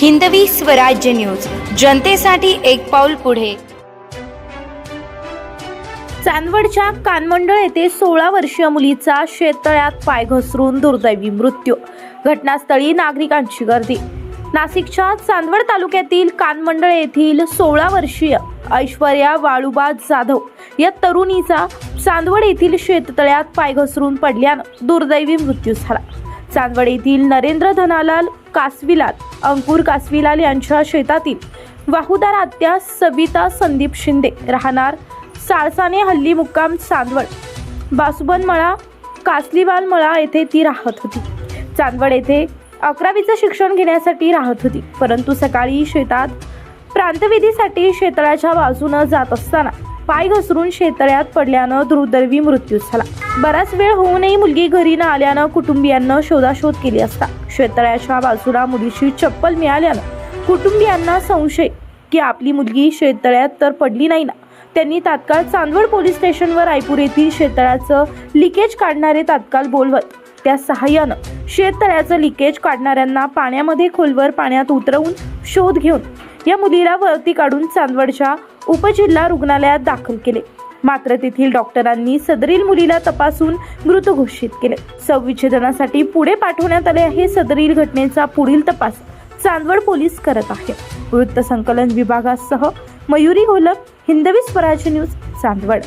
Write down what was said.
Hindavi Swarajya news. जनतेसाठी एक पाऊल पुढे. चांदवडच्या कानमंडळ येथे सोळा वर्षीय मुलीचा शेततळ्यात पाय घसरून दुर्दैवी मृत्यू. घटनास्थळी नागरिकांची गर्दी. नाशिकच्या चांदवड तालुक्यातील कानमंडळ येथील सोळा वर्षीय ऐश्वर्या वाळुबा जाधव या तरुणीचा चांदवड येथील शेततळ्यात पाय घसरून पडल्यानं दुर्दैवी मृत्यू झाला. चांदवड येथील नरेंद्र धनालाल कासविलाल अंकुर कासविलाल यांच्या शेतातील वाहुदार आत्या सविता संदीप शिंदे राहणार साळसाने हल्ली मुक्काम चांदवड. बासुबनमळा कासलीवाल मळा येथे ती राहत होती. चांदवड येथे अकरावीचं शिक्षण घेण्यासाठी राहत होती. परंतु सकाळी शेतात प्रांतविधीसाठी शेतळाच्या बाजूनं जात असताना पाय घसरून शेतळ्यात पडल्यानं दुर्दैवी मृत्यू झाला. बराच वेळ होऊनही मुलगी घरी न आल्यानं कुटुंबियांना शोधाशोध केली असता. शेतळ्याच्या बाजूला मुलीची चप्पल मिळाल्यानं कुटुंबियांना संशय की आपली मुलगी शेततळ्यात तर पडली नाही ना. त्यांनी तात्काळ चांदवड पोलीस स्टेशनवर रायपूर येथील शेतळ्याचं लिकेज काढणारे तात्काळ बोलवत त्या सहाय्यानं शेततळ्याचं लिकेज काढणाऱ्यांना पाण्यामध्ये खोलवर पाण्यात उतरवून शोध घेऊन या मुलीला वरती काढून चांदवडच्या उपजिल्हा रुग्णालयात दाखल केले. मात्र तेथील डॉक्टरांनी सदरील मुलीला तपासून मृत घोषित केले. संविच्छेदनासाठी पुढे पाठवण्यात आले आहे सदरील घटनेचा पुढील तपास चांदवड पोलीस करत आहे. वृत्त संकलन विभागासह मयुरी घोलप हिंदवी स्वराज्य न्यूज चांदवड.